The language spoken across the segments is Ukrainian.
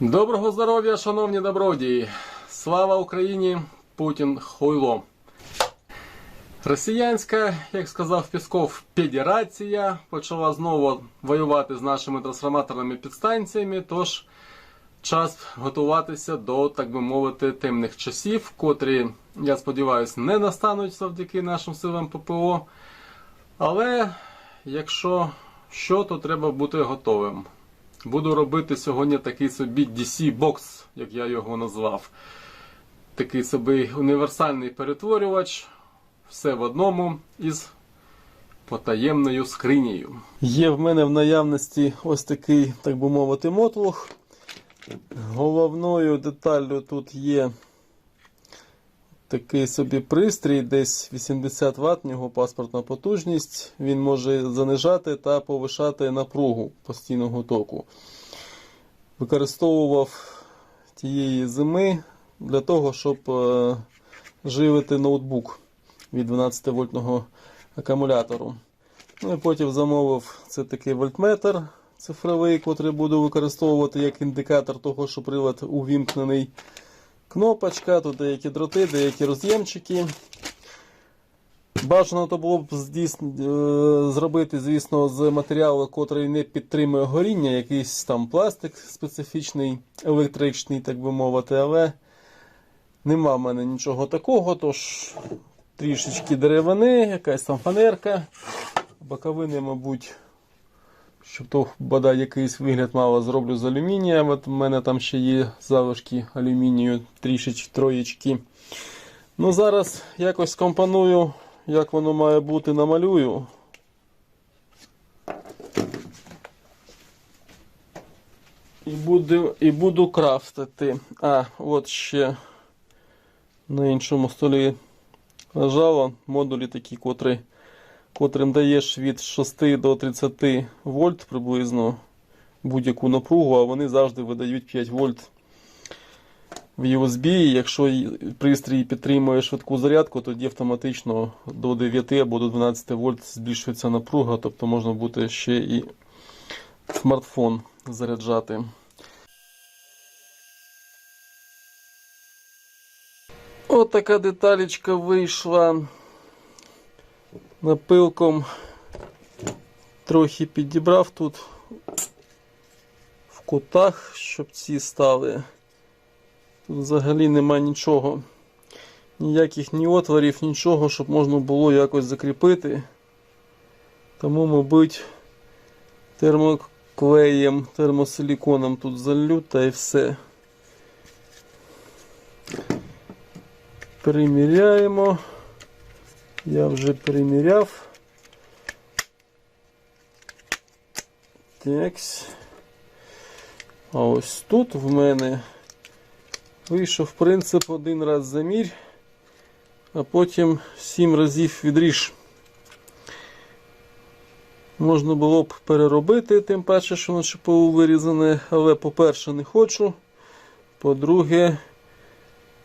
Доброго здоров'я, шановні добродії! Слава Україні! Путін хуйло! Росіянська, як сказав Пісков, федерація почала знову воювати з нашими трансформаторними підстанціями. Тож час готуватися до, так би мовити, темних часів, котрі, я сподіваюся, не настануть завдяки нашим силам ППО. Але якщо що, то треба бути готовим. Буду робити сьогодні такий собі DC-бокс, як я його назвав. Такий собі універсальний перетворювач. Все в одному із потаємною скринею. Є в мене в наявності ось такий, так би мовити, мотлох. Головною деталлю тут є такий собі пристрій, десь 80 Вт, в нього паспортна потужність. Він може занижати та повишати напругу постійного току. Використовував тієї зими для того, щоб е, живити ноутбук від 12 вольтного акумулятору. Ну і потім замовив це такий вольтметр цифровий, котрий буду використовувати як індикатор того, що прилад увімкнений. Кнопочка, тут деякі дроти, деякі роз'ємчики. Бажано то було б е, зробити, звісно, з матеріалу, котрий не підтримує горіння, якийсь там пластик специфічний, електричний, так би мовити, але нема в мене нічого такого, тож трішечки деревини, якась там фанерка, боковини, мабуть, щоб то бодай якийсь вигляд мало зроблю з алюмінія. От у мене там ще є залишки алюмінію, трішечки троєчки. Ну, зараз якось компоную, як воно має бути, намалюю. І буду, і буду крафтити. А, от ще на іншому столі лежало модулі такі, котрі, котрим даєш від 6 до 30 вольт приблизно будь-яку напругу, а вони завжди видають 5 вольт в USB. Якщо пристрій підтримує швидку зарядку, тоді автоматично до 9 або до 12 вольт збільшується напруга, тобто можна буде ще і смартфон заряджати. От така деталечка вийшла. Напилком трохи підібрав тут в кутах, щоб ці стали. Тут взагалі нема нічого. Ніяких ні отворів, нічого, щоб можна було якось закріпити. Тому, мабуть, термоклеєм, термосиліконом тут залью та і все. Приміряємо. Я вже приміряв. Такс. А ось тут в мене вийшов принцип один раз замір, а потім сім разів відріж. Можна було б переробити, тим паче, що на ЧПУ вирізане, але, по-перше, не хочу. По-друге,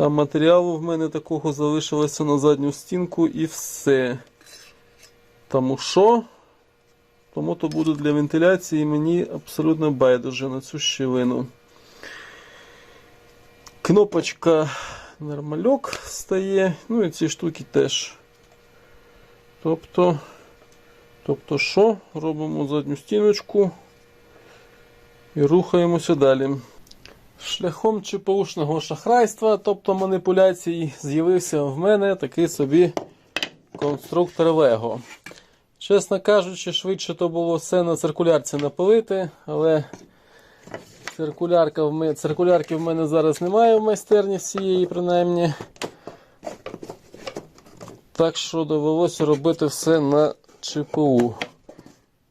там матеріалу в мене такого залишилося на задню стінку і все. Тому що? Тому то буде для вентиляції мені абсолютно байдуже на цю щілину. Кнопочка нормальок стає, ну і ці штуки теж. Тобто, тобто що? Робимо задню стіночку і рухаємося далі. Шляхом ЧПУшного шахрайства, тобто маніпуляцій, з'явився в мене такий собі конструктор Лего. Чесно кажучи, швидше то було все на циркулярці напилити, але циркулярка в циркулярки в мене зараз немає в майстерні всієї, принаймні. Так що довелося робити все на ЧПУ.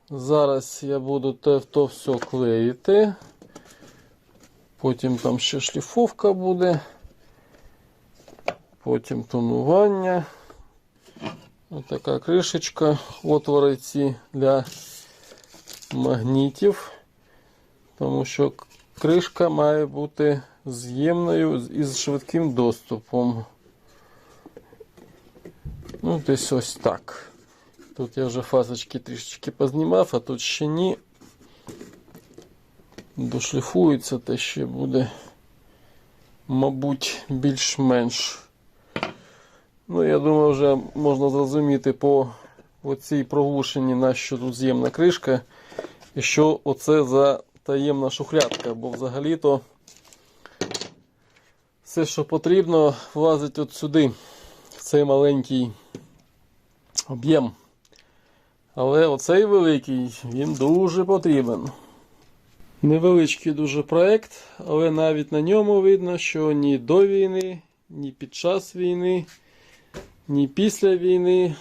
Зараз я буду те то все клеїти. Потім там ще шліфовка буде. Потім тонування. Ось така кришечка. Отвори ці для магнітів. Тому що кришка має бути з'ємною із швидким доступом. Ну, десь ось так. Тут я вже фасочки трішечки познімав, а тут ще ні. Дошліфується те ще буде, мабуть, більш-менш. Ну, я думаю, вже можна зрозуміти по оцій проглушенні, на що тут з'ємна кришка, і що оце за таємна шухлядка, бо взагалі-то все, що потрібно, влазить от сюди, в цей маленький об'єм. Але оцей великий, він дуже потрібен. Невеличкий дуже проект, але навіть на ньому видно, що ні до війни, ні під час війни, ні після війни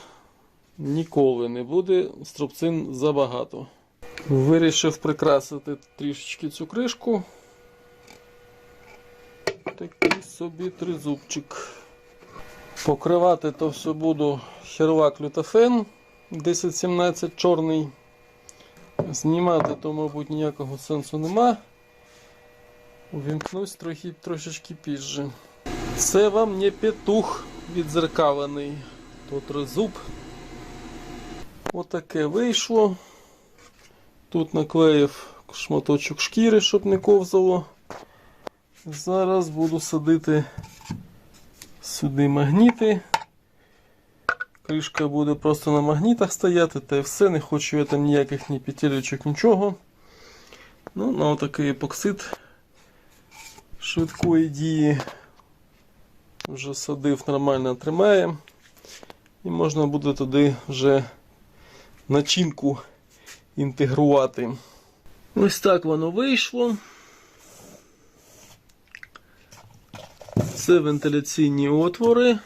ніколи не буде струбцин забагато. Вирішив прикрасити трішечки цю кришку. Такий собі тризубчик. Покривати то все буду хервак лютофен 1017 чорний. Знімати то, мабуть, ніякого сенсу нема. Увімкнусь трохи трошечки пізже. Це вам не петух відзеркалений. То тризуб. Отаке вийшло. Тут наклеїв шматочок шкіри, щоб не ковзало. Зараз буду садити сюди магніти. Кришка буде просто на магнітах стояти, та й все. Не хочу я там ніяких ні петелечок, нічого. Ну, на отакий епоксид швидкої дії. Вже садив, нормально тримає. І можна буде туди вже начинку інтегрувати. Ось так воно вийшло. Це вентиляційні отвори.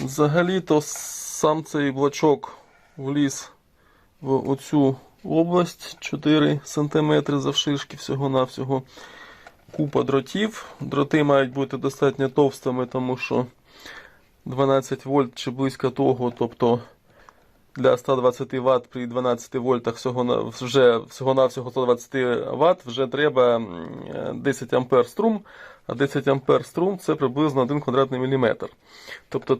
Взагалі-то сам цей блочок вліз в оцю область 4 см завширшки всього-навсього. Купа дротів. Дроти мають бути достатньо товстими, тому що 12 вольт чи близько того, тобто для 120 Вт при 12 вольтах всього вже всього навсього 120 Вт вже треба 10 ампер струм, а 10 ампер струм це приблизно 1 квадратний міліметр. Тобто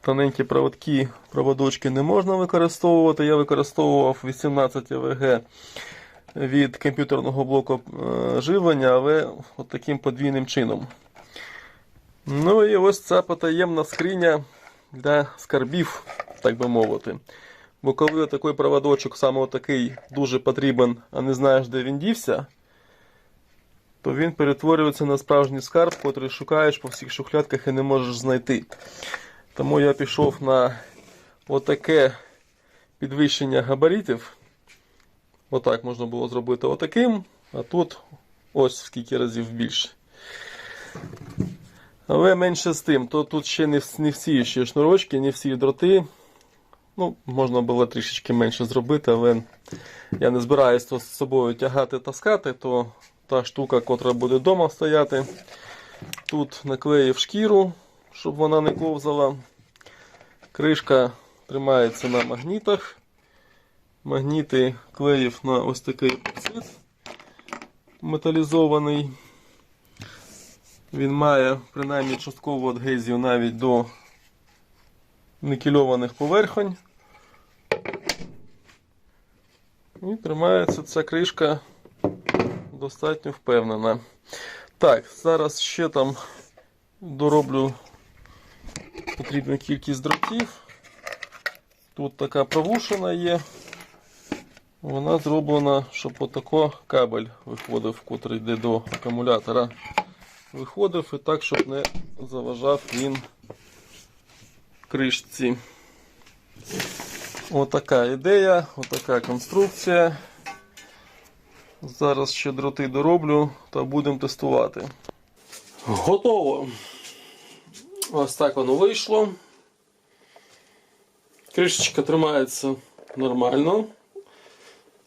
тоненькі проводки, проводочки не можна використовувати. Я використовував 18 АВГ від комп'ютерного блоку е, живлення, але от таким подвійним чином. Ну і ось ця потаємна скриня для скарбів, так би мовити. Бо коли такий проводочок, саме такий, дуже потрібен, а не знаєш, де він дівся, то він перетворюється на справжній скарб, котрий шукаєш по всіх шухлядках і не можеш знайти. Тому я пішов на отаке підвищення габаритів. Отак можна було зробити отаким, а тут ось скільки разів більше. Але менше з тим, то тут ще не всі ще шнурочки, не всі дроти. Ну, можна було трішечки менше зробити, але я не збираюсь то з собою тягати таскати, то та штука, котра буде вдома стояти. Тут наклеїв шкіру, щоб вона не ковзала. Кришка тримається на магнітах. Магніти клеїв на ось такий цвіт металізований. Він має принаймні часткову адгезію навіть до никельованих поверхонь. І тримається ця кришка достатньо впевнена. Так, зараз ще там дороблю потрібну кількість дротів. Тут така провушена є. Вона зроблена, щоб отако кабель виходив, котрий йде до акумулятора. Виходив і так, щоб не заважав він кришці. Отака ідея, отака конструкція. Зараз ще дроти дороблю та будемо тестувати. Готово. Ось так воно вийшло. Кришечка тримається нормально.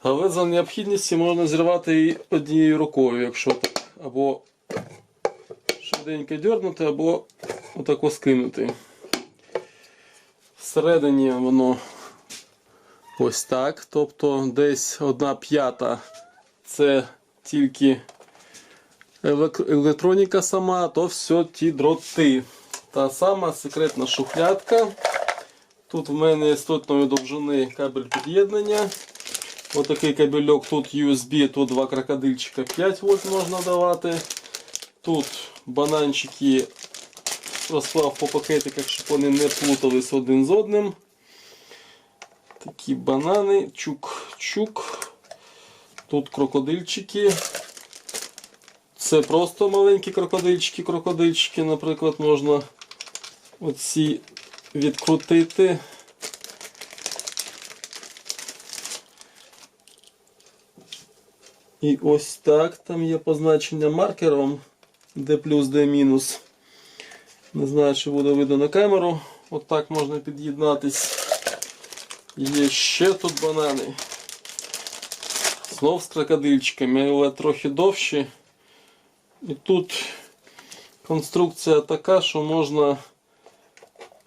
Але за необхідності можна зірвати її однією рукою, якщо так. Або швиденько дернути, або отако скинути. Всередині воно ось так. Тобто десь одна п'ята це тільки електроніка сама, то все ті дроти. Та сама секретна шухлядка. Тут в мене стотної довжини кабель під'єднання. Отакий кабельок, тут USB, тут два крокодильчика 5 вольт можна давати. Тут бананчики розклав по пакетиках, щоб вони не плутались один з одним. Такі банани, чук-чук. Тут крокодильчики. Це просто маленькі крокодильчики, крокодильчики, наприклад, можна оці відкрутити. І ось так там є позначення маркером D плюс, D мінус. Не знаю, чи буде видно на камеру. От так можна під'єднатись. Є ще тут банани. Знов з крокодильчиками, але трохи довші. І тут конструкція така, що можна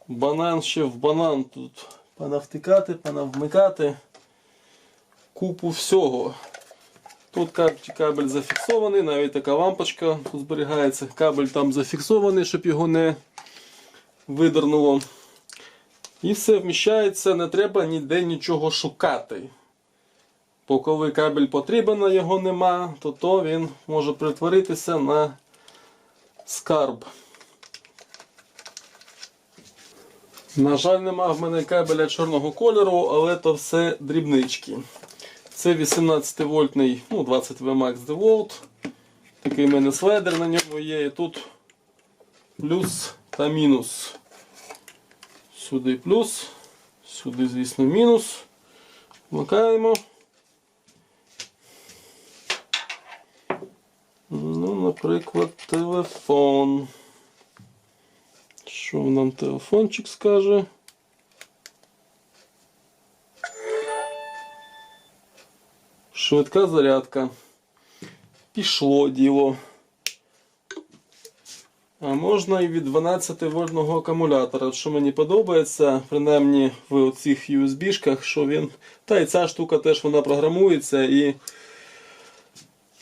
банан ще в банан тут понавтикати, понавмикати купу всього. Тут кабель, зафіксований, навіть така лампочка тут зберігається. Кабель там зафіксований, щоб його не видернуло. І все вміщається, не треба ніде нічого шукати. Бо коли кабель потрібен, а його нема, то, то він може перетворитися на скарб. На жаль, нема в мене кабеля чорного кольору, але то все дрібнички. Це 18 вольтний, ну 20 Vmax DeWalt. Такий в мене слайдер на ньому є. І тут плюс та мінус. Сюди плюс, сюди, звісно, мінус. Вмикаємо. Ну, наприклад, телефон. Що нам телефончик скаже? Швидка зарядка. Пішло діло. Можна і від 12 вольтного акумулятора. Що мені подобається, принаймні в цих USB-шках, що він. Та і ця штука теж вона програмується і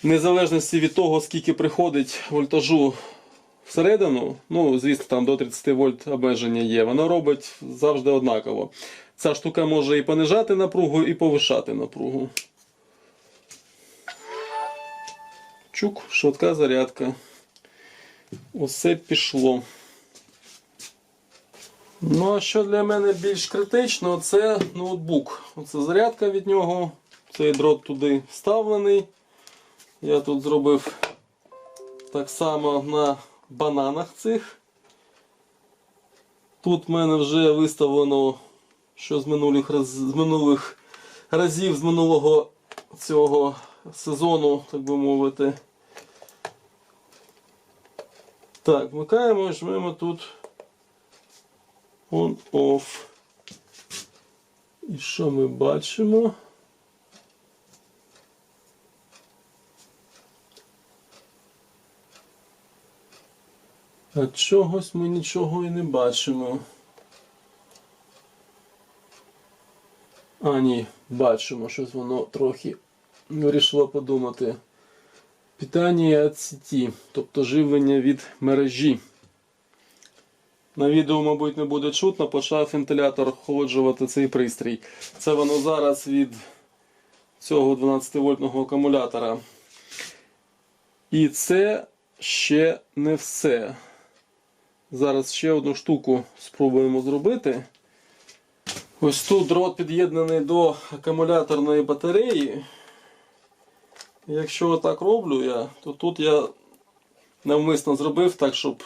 в незалежності від того, скільки приходить вольтажу всередину, ну, звісно, там до 30 вольт обмеження є, воно робить завжди однаково. Ця штука може і понижати напругу, і повишати напругу. Чук, швидка зарядка. Усе пішло. Ну, а що для мене більш критично, це ноутбук. Оце зарядка від нього. Цей дрот туди вставлений. Я тут зробив так само на бананах цих. Тут в мене вже виставлено, що з минулих, з минулих разів, з минулого цього сезону, так би мовити. Так, вмикаємо жмемо тут on-off. І що ми бачимо? А чогось ми нічого і не бачимо. А, ні, бачимо, щось воно трохи вирішило подумати. Питання від сеті, тобто живлення від мережі. На відео, мабуть, не буде чутно, почав вентилятор охолоджувати цей пристрій. Це воно зараз від цього 12-вольтного акумулятора. І це ще не все. Зараз ще одну штуку спробуємо зробити. Ось тут дрот під'єднаний до акумуляторної батареї. Якщо отак роблю я, то тут я навмисно зробив так, щоб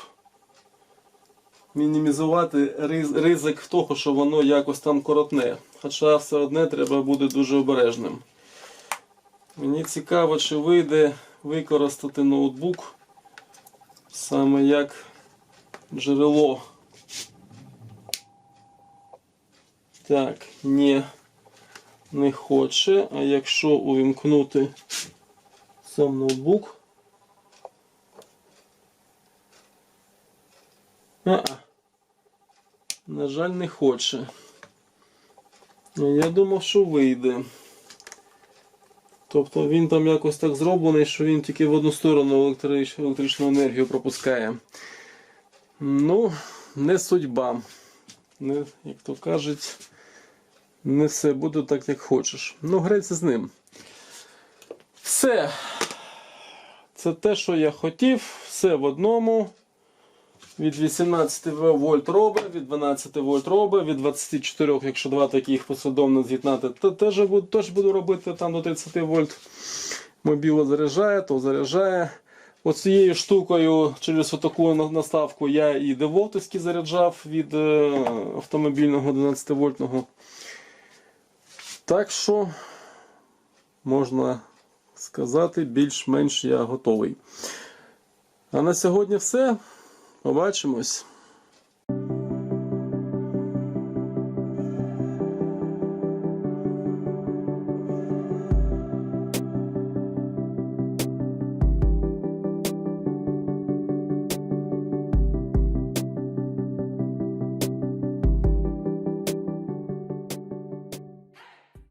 мінімізувати ризик того, що воно якось там коротне. Хоча все одне треба бути дуже обережним. Мені цікаво, чи вийде використати ноутбук саме як джерело. Так, ні, не хоче. А якщо увімкнути сам ноутбук. А, на жаль, не хоче. Я думав, що вийде. Тобто він там якось так зроблений, що він тільки в одну сторону електрич- електричну енергію пропускає. Ну, не судьба. Не, як то кажуть, не все буде так, як хочеш. Ну, греться з ним. Все. Це те, що я хотів. Все в одному. Від 18 вольт робить, від 12 вольт робить, від 24, якщо два таких послідовно з'єднати, то теж буду, теж буду робити там до 30 вольт. Мобіло заряджає, то заряджає. Оцією штукою через отаку наставку я і деволтовський заряджав від е, автомобільного 12 вольтного. Так що, можна сказати, більш-менш я готовий. А на сьогодні все. Побачимось.